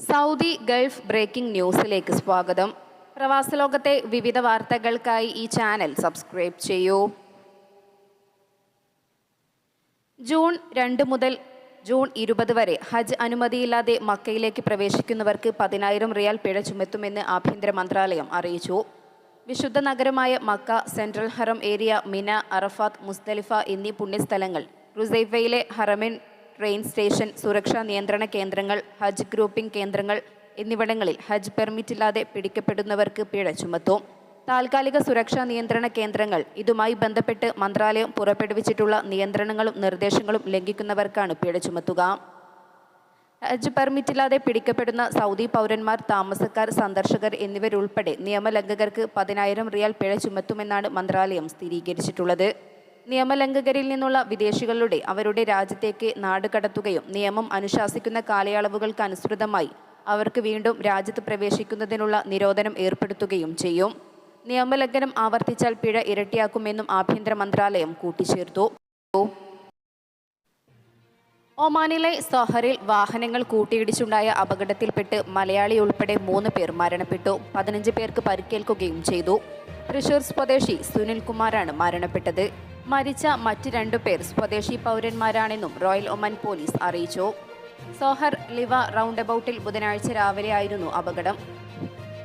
Saudi Gulf breaking ന്യൂസിലേക്ക് സ്വാഗതം. പ്രവാസ ലോകത്തെ വിവിധ വാർത്തകൾക്കായി ഈ ചാനൽ സബ്സ്ക്രൈബ് ചെയ്യൂ. ജൂൺ രണ്ട് മുതൽ ജൂൺ ഇരുപത് വരെ ഹജ്ജ് അനുമതിയില്ലാതെ മക്കയിലേക്ക് പ്രവേശിക്കുന്നവർക്ക് പതിനായിരം റിയാൽ പിഴ ചുമത്തുമെന്ന് ആഭ്യന്തര മന്ത്രാലയം അറിയിച്ചു. വിശുദ്ധ നഗരമായ മക്ക സെൻട്രൽ ഹറം ഏരിയ മിന അറഫാത്ത് മുസ്തലിഫ എന്നീ പുണ്യസ്ഥലങ്ങൾ റുസൈഫയിലെ ഹറമിൻ ട്രെയിൻ സ്റ്റേഷൻ സുരക്ഷാ നിയന്ത്രണ കേന്ദ്രങ്ങൾ ഹജ്ജ് ഗ്രൂപ്പിംഗ് കേന്ദ്രങ്ങൾ എന്നിവിടങ്ങളിൽ ഹജ്ജ് പെർമിറ്റില്ലാതെ പിടിക്കപ്പെടുന്നവർക്ക് പിഴ ചുമത്തും. താൽക്കാലിക സുരക്ഷാ നിയന്ത്രണ കേന്ദ്രങ്ങൾ ഇതുമായി ബന്ധപ്പെട്ട് മന്ത്രാലയം പുറപ്പെടുവിച്ചിട്ടുള്ള നിയന്ത്രണങ്ങളും നിർദ്ദേശങ്ങളും ലംഘിക്കുന്നവർക്കാണ് പിഴ ചുമത്തുക. ഹജ്ജ് പെർമിറ്റില്ലാതെ പിടിക്കപ്പെടുന്ന സൗദി പൗരന്മാർ താമസക്കാർ സന്ദർശകർ എന്നിവരുൾപ്പെടെ നിയമലംഘകർക്ക് പതിനായിരം റിയാൽ പിഴ ചുമത്തുമെന്നാണ് മന്ത്രാലയം സ്ഥിരീകരിച്ചിട്ടുള്ളത്. നിയമലംഘകരിൽ നിന്നുള്ള വിദേശികളുടെ അവരുടെ രാജ്യത്തേക്ക് നാട് കടത്തുകയും നിയമം അനുശാസിക്കുന്ന കാലയളവുകൾക്ക് അനുസൃതമായി അവർക്ക് വീണ്ടും രാജ്യത്ത് പ്രവേശിക്കുന്നതിനുള്ള നിരോധനം ഏർപ്പെടുത്തുകയും ചെയ്യും. നിയമലംഘനം ആവർത്തിച്ചാൽ പിഴ ഇരട്ടിയാക്കുമെന്നും ആഭ്യന്തര മന്ത്രാലയം കൂട്ടിച്ചേർത്തു. ഒമാനിലെ സൊഹറിൽ വാഹനങ്ങൾ കൂട്ടിയിടിച്ചുണ്ടായ അപകടത്തിൽപ്പെട്ട് മലയാളി ഉൾപ്പെടെ മൂന്ന് പേർ മരണപ്പെട്ടു. പതിനഞ്ച് പേർക്ക് പരിക്കേൽക്കുകയും ചെയ്തു. തൃശൂർ സ്വദേശി സുനിൽ കുമാറാണ് മരണപ്പെട്ടത്. മരിച്ച മറ്റ് രണ്ടു പേർ സ്വദേശി പൗരന്മാരാണെന്നും റോയൽ ഒമൻ പോലീസ് അറിയിച്ചു. സോഹർ ലിവ റൗണ്ട് അബൌട്ടിൽ ബുധനാഴ്ച രാവിലെയായിരുന്നു അപകടം.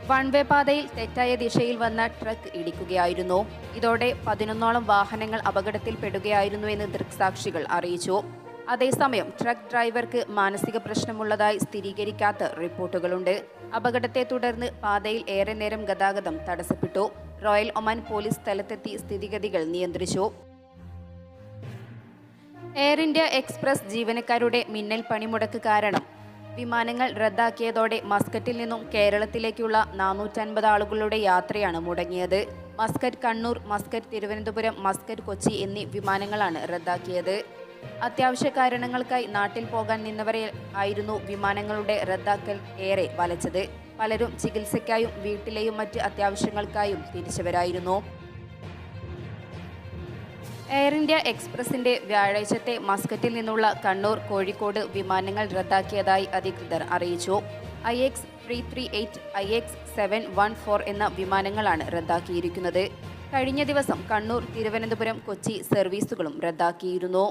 വൺവേ പാതയിൽ തെറ്റായ ദിശയിൽ വന്ന ട്രക്ക് ഇടിക്കുകയായിരുന്നു. ഇതോടെ പതിനൊന്നോളം വാഹനങ്ങൾ അപകടത്തിൽ പെടുകയായിരുന്നു എന്ന് ദൃക്സാക്ഷികൾ അറിയിച്ചു. അതേസമയം ട്രക്ക് ഡ്രൈവർക്ക് മാനസിക പ്രശ്നമുള്ളതായി സ്ഥിരീകരിക്കാത്ത റിപ്പോർട്ടുകളുണ്ട്. അപകടത്തെ തുടർന്ന് പാതയിൽ ഏറെ നേരം ഗതാഗതം തടസ്സപ്പെട്ടു. റോയൽ ഒമാൻ പോലീസ് സ്ഥലത്തെത്തി സ്ഥിതിഗതികൾ നിയന്ത്രിച്ചു. എയർ ഇന്ത്യ എക്സ്പ്രസ് ജീവനക്കാരുടെ മിന്നൽ പണിമുടക്ക് കാരണം. വിമാനങ്ങൾ റദ്ദാക്കിയതോടെ മസ്കറ്റിൽ നിന്നും കേരളത്തിലേക്കുള്ള നാനൂറ്റൻപത് ആളുകളുടെ യാത്രയാണ് മുടങ്ങിയത്. Muscat Kannur Muscat Thiruvananthapuram Muscat Kochi എന്നീ വിമാനങ്ങളാണ് റദ്ദാക്കിയത്. അത്യാവശ്യ കാരണങ്ങൾക്കായി നാട്ടിൽ പോകാൻ നിന്നവരെ ആയിരുന്നു വിമാനങ്ങളുടെ റദ്ദാക്കൽ ഏറെ വലച്ചത്. പലരും ചികിത്സയ്ക്കായും വീട്ടിലെയും മറ്റ് അത്യാവശ്യങ്ങൾക്കായും തിരിച്ചവരായിരുന്നു. എയർ ഇന്ത്യ എക്സ്പ്രസിന്റെ വ്യാഴാഴ്ചത്തെ മസ്കറ്റിൽ നിന്നുള്ള കണ്ണൂർ കോഴിക്കോട് വിമാനങ്ങൾ റദ്ദാക്കിയതായി അധികൃതർ അറിയിച്ചു. I X three three eight I X seven one four എന്ന വിമാനങ്ങളാണ് റദ്ദാക്കിയിരിക്കുന്നത്. കഴിഞ്ഞ ദിവസം കണ്ണൂർ തിരുവനന്തപുരം കൊച്ചി സർവീസുകളും റദ്ദാക്കിയിരുന്നു.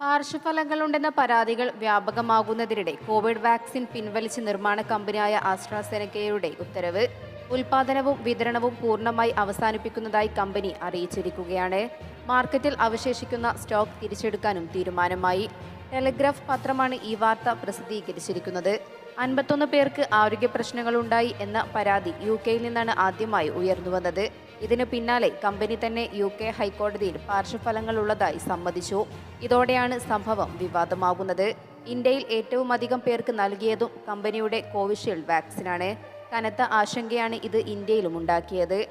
പാർശ്വഫലങ്ങളുണ്ടെന്ന പരാതികൾ വ്യാപകമാകുന്നതിനിടെ കോവിഡ് വാക്സിൻ പിൻവലിച്ച് നിർമ്മാണ കമ്പനിയായ ആസ്ട്രാസെനക്കയുടെ ഉത്തരവ്. ഉൽപാദനവും വിതരണവും പൂർണമായി അവസാനിപ്പിക്കുന്നതായി കമ്പനി അറിയിച്ചിരിക്കുകയാണ്. മാർക്കറ്റിൽ അവശേഷിക്കുന്ന സ്റ്റോക്ക് തിരിച്ചെടുക്കാനും തീരുമാനമായി. ടെലിഗ്രാഫ് പത്രമാണ് ഈ വാർത്ത പ്രസിദ്ധീകരിച്ചിരിക്കുന്നത്. അൻപത്തൊന്ന് പേർക്ക് ആരോഗ്യ പ്രശ്നങ്ങളുണ്ടായി എന്ന പരാതി യു കെയിൽ നിന്നാണ് ആദ്യമായി ഉയർന്നുവന്നത് ഇതിനു പിന്നാലെ കമ്പനി തന്നെ യു കെ ഹൈക്കോടതിയിൽ പാർശ്വഫലങ്ങളുള്ളതായി സമ്മതിച്ചു. ഇതോടെയാണ് സംഭവം വിവാദമാകുന്നത്. ഇന്ത്യയിൽ ഏറ്റവും അധികം പേർക്ക് നൽകിയതും കമ്പനിയുടെ കോവിഷീൽഡ് വാക്സിനാണ്. കനത്ത ആശങ്കയാണ് ഇത് ഇന്ത്യയിലും ഉണ്ടാക്കിയത്.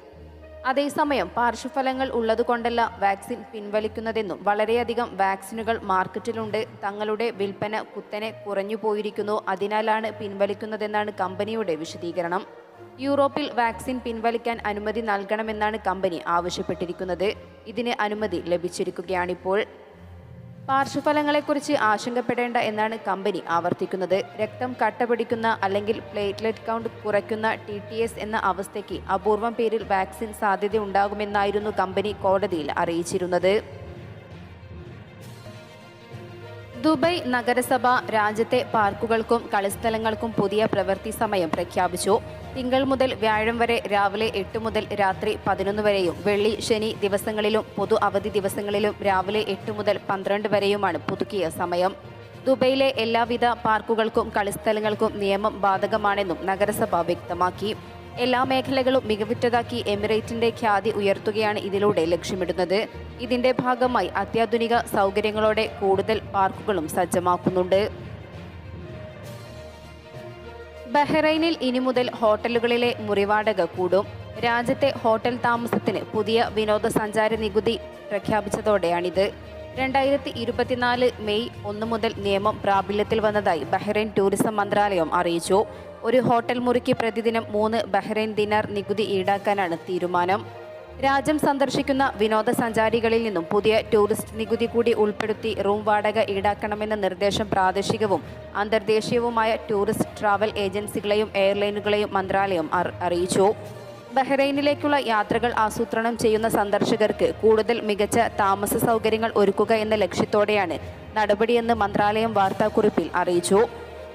അതേസമയം പാർശ്വഫലങ്ങൾ ഉള്ളതുകൊണ്ടല്ല വാക്സിൻ പിൻവലിക്കുന്നതെന്നും വളരെയധികം വാക്സിനുകൾ മാർക്കറ്റിലുണ്ട്. തങ്ങളുടെ വിൽപ്പന കുത്തനെ കുറഞ്ഞു പോയിരിക്കുന്നു. അതിനാലാണ് പിൻവലിക്കുന്നതെന്നാണ് കമ്പനിയുടെ വിശദീകരണം. യൂറോപ്പിൽ വാക്സിൻ പിൻവലിക്കാൻ അനുമതി നൽകണമെന്നാണ് കമ്പനി ആവശ്യപ്പെട്ടിരിക്കുന്നത്. ഇതിന് അനുമതി ലഭിച്ചിരിക്കുകയാണിപ്പോൾ. പാർശ്വഫലങ്ങളെക്കുറിച്ച് ആശങ്കപ്പെടേണ്ട എന്നാണ് കമ്പനി ആവർത്തിക്കുന്നത്. രക്തം കട്ട പിടിക്കുന്ന അല്ലെങ്കിൽ പ്ലേറ്റ്ലെറ്റ് കൗണ്ട് കുറയ്ക്കുന്ന ടി ടി എസ് എന്ന അവസ്ഥയ്ക്ക് അപൂർവം പേരിൽ വാക്സിൻ സാധ്യതയുണ്ടാകുമെന്നായിരുന്നു കമ്പനി കോടതിയിൽ അറിയിച്ചിരുന്നത്. ദുബൈ നഗരസഭ രാജ്യത്തെ പാർക്കുകൾക്കും കളിസ്ഥലങ്ങൾക്കും പുതിയ പ്രവൃത്തി സമയം പ്രഖ്യാപിച്ചു. തിങ്കൾ മുതൽ വ്യാഴം വരെ രാവിലെ എട്ട് മുതൽ രാത്രി പതിനൊന്ന് വരെയും വെള്ളി ശനി ദിവസങ്ങളിലും പൊതു അവധി ദിവസങ്ങളിലും രാവിലെ എട്ട് മുതൽ പന്ത്രണ്ട് വരെയുമാണ് പുതുക്കിയ സമയം. ദുബൈയിലെ എല്ലാവിധ പാർക്കുകൾക്കും കളിസ്ഥലങ്ങൾക്കും നിയമം ബാധകമാണെന്നും നഗരസഭ വ്യക്തമാക്കി. എല്ലാ മേഖലകളും മികവുറ്റതാക്കി എമിറേറ്റിന്റെ ഖ്യാതി ഉയർത്തുകയാണ് ഇതിലൂടെ ലക്ഷ്യമിടുന്നത്. ഇതിന്റെ ഭാഗമായി അത്യാധുനിക സൗകര്യങ്ങളോടെ കൂടുതൽ പാർക്കുകളും സജ്ജമാക്കുന്നുണ്ട്. ബഹ്റൈനിൽ ഇനി മുതൽ ഹോട്ടലുകളിലെ മുറിവാടക കൂടും. രാജ്യത്തെ ഹോട്ടൽ താമസത്തിന് പുതിയ വിനോദസഞ്ചാര നികുതി പ്രഖ്യാപിച്ചതോടെയാണിത്. രണ്ടായിരത്തി ഇരുപത്തിനാല് മെയ് ഒന്ന് മുതൽ നിയമം പ്രാബല്യത്തിൽ വന്നതായി ബഹ്റൈൻ ടൂറിസം മന്ത്രാലയം അറിയിച്ചു. ഒരു ഹോട്ടൽ മുറിക്ക് പ്രതിദിനം മൂന്ന് ബഹ്റൈൻ ദിനാർ നികുതി ഈടാക്കാനാണ് തീരുമാനം. രാജ്യം സന്ദർശിക്കുന്ന വിനോദസഞ്ചാരികളിൽ നിന്നും പുതിയ ടൂറിസ്റ്റ് നികുതി കൂടി ഉൾപ്പെടുത്തി റൂം വാടക ഈടാക്കണമെന്ന നിർദ്ദേശം പ്രാദേശികവും അന്തർദേശീയവുമായ ടൂറിസ്റ്റ് ട്രാവൽ ഏജൻസികളെയും എയർലൈനുകളെയും മന്ത്രാലയം അറിയിച്ചു. ബഹ്റൈനിലേക്കുള്ള യാത്രകൾ ആസൂത്രണം ചെയ്യുന്ന സന്ദർശകർക്ക് കൂടുതൽ മികച്ച താമസ സൗകര്യങ്ങൾ ഒരുക്കുക എന്ന ലക്ഷ്യത്തോടെയാണ് നടപടിയെന്ന് മന്ത്രാലയം വാർത്താക്കുറിപ്പിൽ അറിയിച്ചു.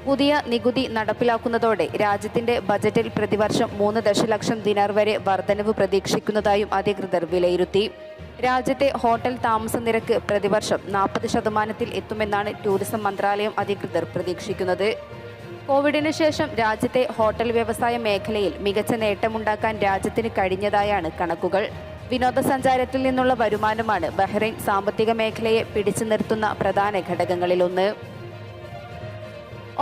പുതിയ നികുതി നടപ്പിലാക്കുന്നതോടെ രാജ്യത്തിന്റെ ബജറ്റിൽ പ്രതിവർഷം മൂന്ന് ദശലക്ഷം ദിനാർ വരെ വർധനവ് പ്രതീക്ഷിക്കുന്നതായും അധികൃതർ വിലയിരുത്തി. രാജ്യത്തെ ഹോട്ടൽ താമസ നിരക്ക് പ്രതിവർഷം നാൽപ്പത് ശതമാനത്തിൽ എത്തുമെന്നാണ് ടൂറിസം മന്ത്രാലയം അധികൃതർ പ്രതീക്ഷിക്കുന്നത്. കോവിഡിന് ശേഷം രാജ്യത്തെ ഹോട്ടൽ വ്യവസായ മേഖലയിൽ മികച്ച നേട്ടമുണ്ടാക്കാൻ രാജ്യത്തിന് കഴിഞ്ഞതായാണ് കണക്കുകൾ. വിനോദസഞ്ചാരത്തിൽ നിന്നുള്ള വരുമാനമാണ് ബഹ്റൈൻ സാമ്പത്തിക മേഖലയെ പിടിച്ചു നിർത്തുന്ന പ്രധാന ഘടകങ്ങളിലൊന്ന്.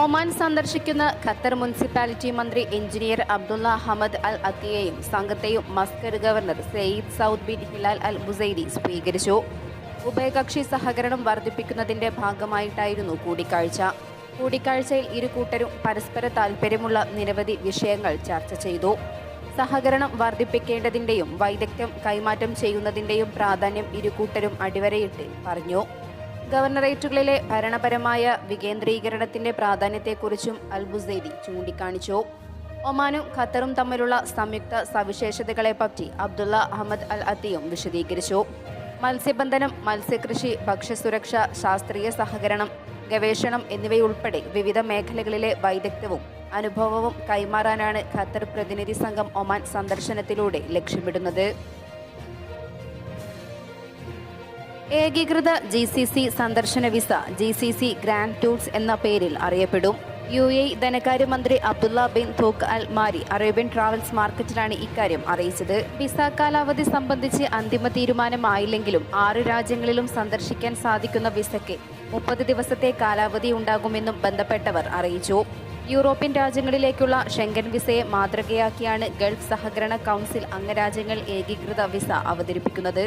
ഒമാൻ സന്ദർശിക്കുന്ന ഖത്തർ മുനിസിപ്പാലിറ്റി മന്ത്രി എഞ്ചിനീയർ അബ്ദുള്ള അഹമ്മദ് അൽ അത്തിയെയും സംഘത്തെയും Muscat governor Sayyid Saud bin Hilal Al Busaidi സ്വീകരിച്ചു. ഉഭയകക്ഷി സഹകരണം വർദ്ധിപ്പിക്കുന്നതിന്റെ ഭാഗമായിട്ടായിരുന്നു കൂടിക്കാഴ്ച. കൂടിക്കാഴ്ചയിൽ ഇരു കൂട്ടരും പരസ്പര താൽപ്പര്യമുള്ള നിരവധി വിഷയങ്ങൾ ചർച്ച ചെയ്തു. സഹകരണം വർദ്ധിപ്പിക്കേണ്ടതിന്റെയും വൈദഗ്ധ്യം കൈമാറ്റം ചെയ്യുന്നതിന്റെയും പ്രാധാന്യം ഇരു കൂട്ടരും അടിവരയിട്ട് പറഞ്ഞു. ഗവർണറേറ്റുകളിലെ ഭരണപരമായ വികേന്ദ്രീകരണത്തിന്റെ പ്രാധാന്യത്തെക്കുറിച്ചും അൽബുസൈദി ചൂണ്ടിക്കാണിച്ചു. ഒമാനും ഖത്തറും തമ്മിലുള്ള സംയുക്ത സവിശേഷതകളെപ്പറ്റി അബ്ദുള്ള അഹമ്മദ് അൽ അത്തിയും വിശദീകരിച്ചു. മത്സ്യബന്ധനം മത്സ്യകൃഷി ഭക്ഷ്യസുരക്ഷ ശാസ്ത്രീയ സഹകരണം ഗവേഷണം എന്നിവയുൾപ്പെടെ വിവിധ മേഖലകളിലെ വൈദഗ്ധ്യവും അനുഭവവും കൈമാറാനാണ് ഖത്തർ പ്രതിനിധി സംഘം ഒമാൻ സന്ദർശനത്തിലൂടെ ലക്ഷ്യമിടുന്നത്. ഏകീകൃത ജി സി സി സന്ദർശന visa G C C grand tours എന്ന പേരിൽ അറിയപ്പെടും. യു എ ധനകാര്യമന്ത്രി അബ്ദുള്ള ബിൻ തോക്ക് അൽ മാരി അറേബ്യൻ ട്രാവൽസ് മാർക്കറ്റിലാണ് ഇക്കാര്യം അറിയിച്ചത്. വിസ കാലാവധി സംബന്ധിച്ച് അന്തിമ തീരുമാനമായില്ലെങ്കിലും ആറ് രാജ്യങ്ങളിലും സന്ദർശിക്കാൻ സാധിക്കുന്ന വിസയ്ക്ക് മുപ്പത് ദിവസത്തെ കാലാവധി ഉണ്ടാകുമെന്നും ബന്ധപ്പെട്ടവർ അറിയിച്ചു. യൂറോപ്യൻ രാജ്യങ്ങളിലേക്കുള്ള ഷെങ്കൻ വിസയെ മാതൃകയാക്കിയാണ് ഗൾഫ് സഹകരണ കൗൺസിൽ അംഗരാജ്യങ്ങൾ ഏകീകൃത വിസ അവതരിപ്പിക്കുന്നത്.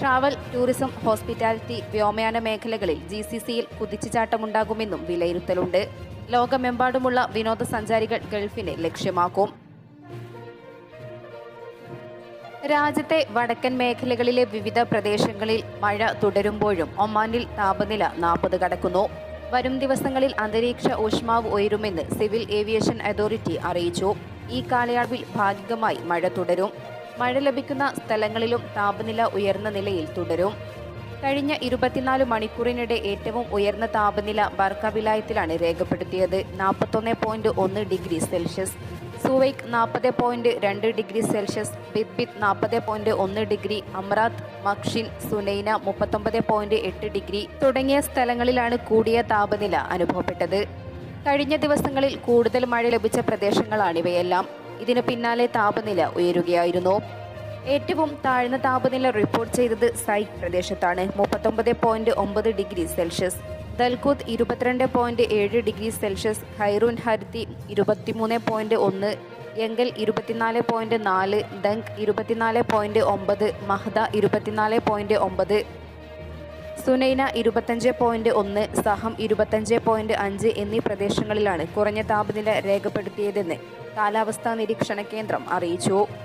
ട്രാവൽ ടൂറിസം ഹോസ്പിറ്റാലിറ്റി വ്യോമയാന മേഖലകളിൽ ജി സി സിയിൽ കുതിച്ചുചാട്ടമുണ്ടാകുമെന്നും വിലയിരുത്തലുണ്ട്. ലോകമെമ്പാടുമുള്ള വിനോദസഞ്ചാരികൾ ഗൾഫിനെ ലക്ഷ്യമാക്കും. രാജ്യത്തെ വടക്കൻ മേഖലകളിലെ വിവിധ പ്രദേശങ്ങളിൽ മഴ തുടരുമ്പോഴും ഒമാനിൽ താപനില നാൽപ്പത് കടക്കുന്നു. വരും ദിവസങ്ങളിൽ അന്തരീക്ഷ ഊഷ്മാവ് ഉയരുമെന്ന് സിവിൽ ഏവിയേഷൻ അതോറിറ്റി അറിയിച്ചു. ഈ കാലയളവിൽ ഭാഗികമായി മഴ തുടരും. മഴ ലഭിക്കുന്ന സ്ഥലങ്ങളിലും താപനില ഉയർന്ന നിലയിൽ തുടരും. കഴിഞ്ഞ ഇരുപത്തിനാല് മണിക്കൂറിനിടെ ഏറ്റവും ഉയർന്ന താപനില ബർക്ക വിലായത്തിലാണ് രേഖപ്പെടുത്തിയത്. നാൽപ്പത്തൊന്ന് പോയിന്റ് ഒന്ന് ഡിഗ്രി സെൽഷ്യസ്. സുവൈക്ക് നാൽപ്പത് പോയിന്റ് രണ്ട് ഡിഗ്രി സെൽഷ്യസ്. ബിത്ബിത് നാൽപ്പത് പോയിന്റ് ഒന്ന് ഡിഗ്രി. അമ്രാത്ത് മക്ഷിൻ സുനൈന മുപ്പത്തൊമ്പത് പോയിന്റ് എട്ട് ഡിഗ്രി. തുടങ്ങിയ സ്ഥലങ്ങളിലാണ് കൂടിയ താപനില അനുഭവപ്പെട്ടത്. കഴിഞ്ഞ ദിവസങ്ങളിൽ കൂടുതൽ മഴ ലഭിച്ച പ്രദേശങ്ങളാണിവയെല്ലാം ഇതിനു പിന്നാലെ താപനില ഉയരുകയായിരുന്നു. ഏറ്റവും താഴ്ന്ന താപനില റിപ്പോർട്ട് ചെയ്തത് സൈക് പ്രദേശത്താണ്. മുപ്പത്തൊമ്പത് പോയിന്റ് ഒമ്പത് ഡിഗ്രി സെൽഷ്യസ്. ദൽകുത്ത് ഇരുപത്തിരണ്ട് പോയിന്റ് ഏഴ് ഡിഗ്രി സെൽഷ്യസ്. ഹൈറൂൻ ഹർത്തി ഇരുപത്തിമൂന്ന് പോയിന്റ് ഒന്ന്. എങ്കൽ ഇരുപത്തിനാല് പോയിന്റ് നാല്. ദങ്ക് ഇരുപത്തിനാല് പോയിന്റ് ഒമ്പത്. മഹ്ദ ഇരുപത്തിനാല് പോയിന്റ് ഒമ്പത്. സുനൈന ഇരുപത്തഞ്ച് പോയിന്റ് ഒന്ന് സഹം ഇരുപത്തഞ്ച് പോയിന്റ് അഞ്ച് എന്നീ പ്രദേശങ്ങളിലാണ് കുറഞ്ഞ താപനില രേഖപ്പെടുത്തിയതെന്ന് കാലാവസ്ഥാ നിരീക്ഷണ കേന്ദ്രം അറിയിച്ചു.